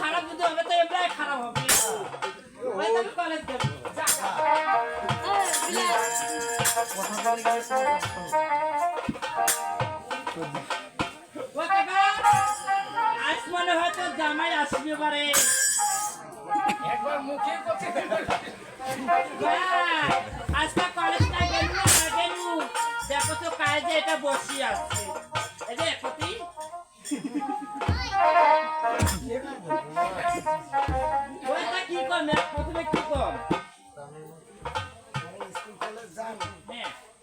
খারাপ যদি হবে তো এমরাই খারাপ হবে তো আজ মনে হয় তোর জামাই আসবে পারে মুখে আজকে কলেজটা গেলু না গেলু দেখো তো কাজে এটা বসি আছে এই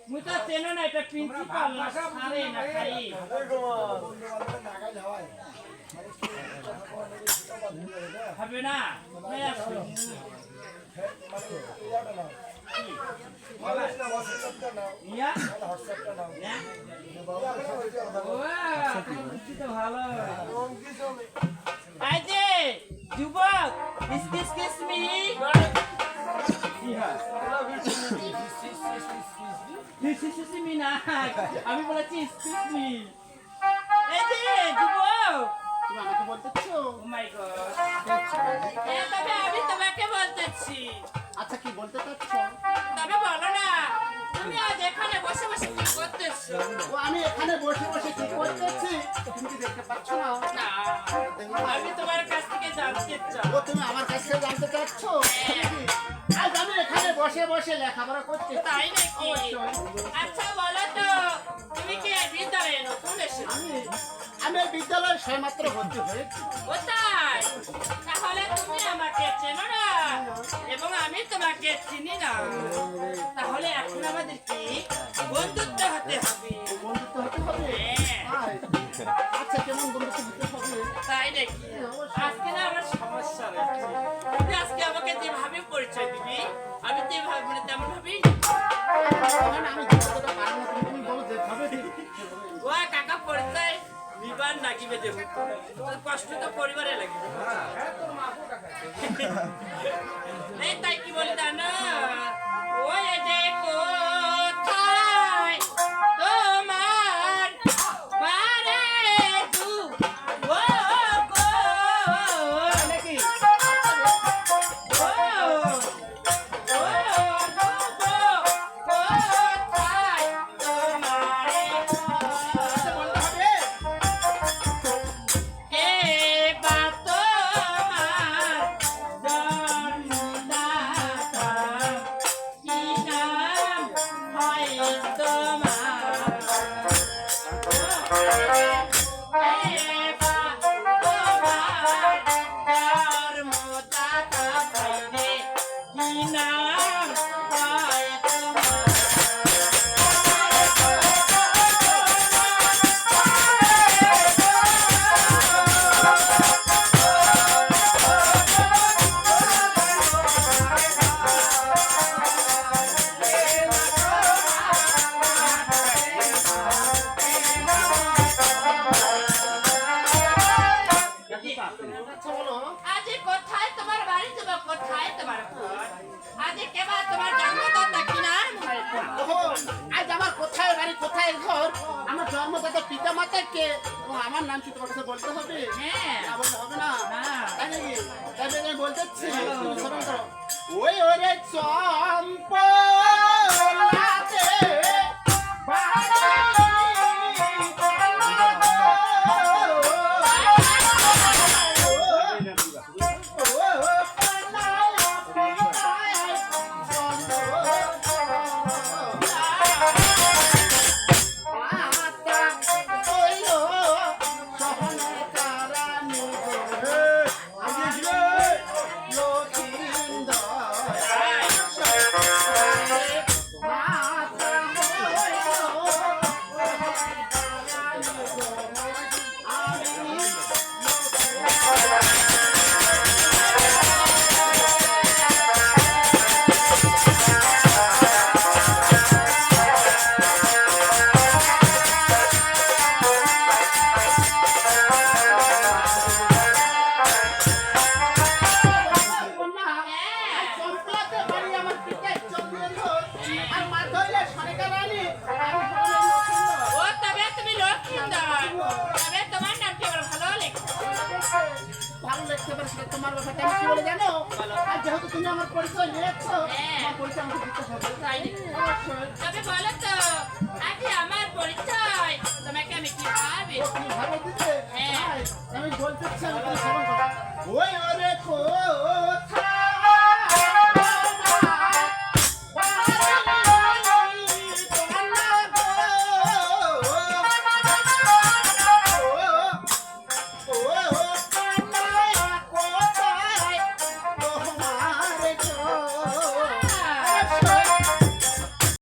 মুই তো চেনো না, এটা প্রিন্সিপাল সারে না, খাই। হবে না? ভালো। এই যে কিস কিস মি মি না আমি বলেছি এক্সকিউজ মি এই যে যুবক তুমি আমাকে বলতেছো ও মাই গড এ তবে আমি তোমাকে বলতেছি আচ্ছা কি বলতে চাচ্ছ তবে বলো না তুমি আজ এখানে বসে বসে কি করতেছো ও আমি এখানে বসে বসে কি করতেছি তুমি কি দেখতে পাচ্ছ না না আমি তোমার কাছ থেকে জানতে চাই ও তুমি আমার কাছ থেকে জানতে চাচ্ছ আজ আমি এখানে বসে বসে লেখাপড়া করতে তাই নাকি আমি এই বিদ্যালয়ে সবেমাত্র ভর্তি হয়েছি। ও তাই? তাহলে তুমি আমাকে চেনো না এবং আমি তোমাকে চিনি না। তাহলে এখন আমাদের কি বন্ধুত্ব হতে হবে। বন্ধুত্ব হতে হবে? হ্যাঁ। আচ্ছা কেমন বন্ধুত্ব হতে হবে? তাই নাকি? আজকে না আমার সমস্যা রয়েছে। তুমি আজকে আমাকে যেভাবে পরিচয় দিবি আমি যেভাবে মানে তেমন ভাবেই লাগিবে যে কষ্ট তো পরিবারে লাগিবে তাই কে আমার পিতা মাতা কে? ও আমার নাম কি তোমার কাছে বলতে হবে? হ্যাঁ। না বলতে হবে না। তাই নাকি? তাই আমি বলতেছি করো। ওই ওরে চম্পলাতে ভালো পারে সেটা তোমার ব্যাপারটা আমি কি বলে জানো আর যেহেতু তুমি আমার পরিচয় নিয়েছো হ্যাঁ। আমার পরিচয় আমাকে দিতে হবে তাই তবে বলো তো আজ আমার পরিচয় তোমাকে আমি কি দিতে হ্যাঁ। আমি বলতে চাই। ওই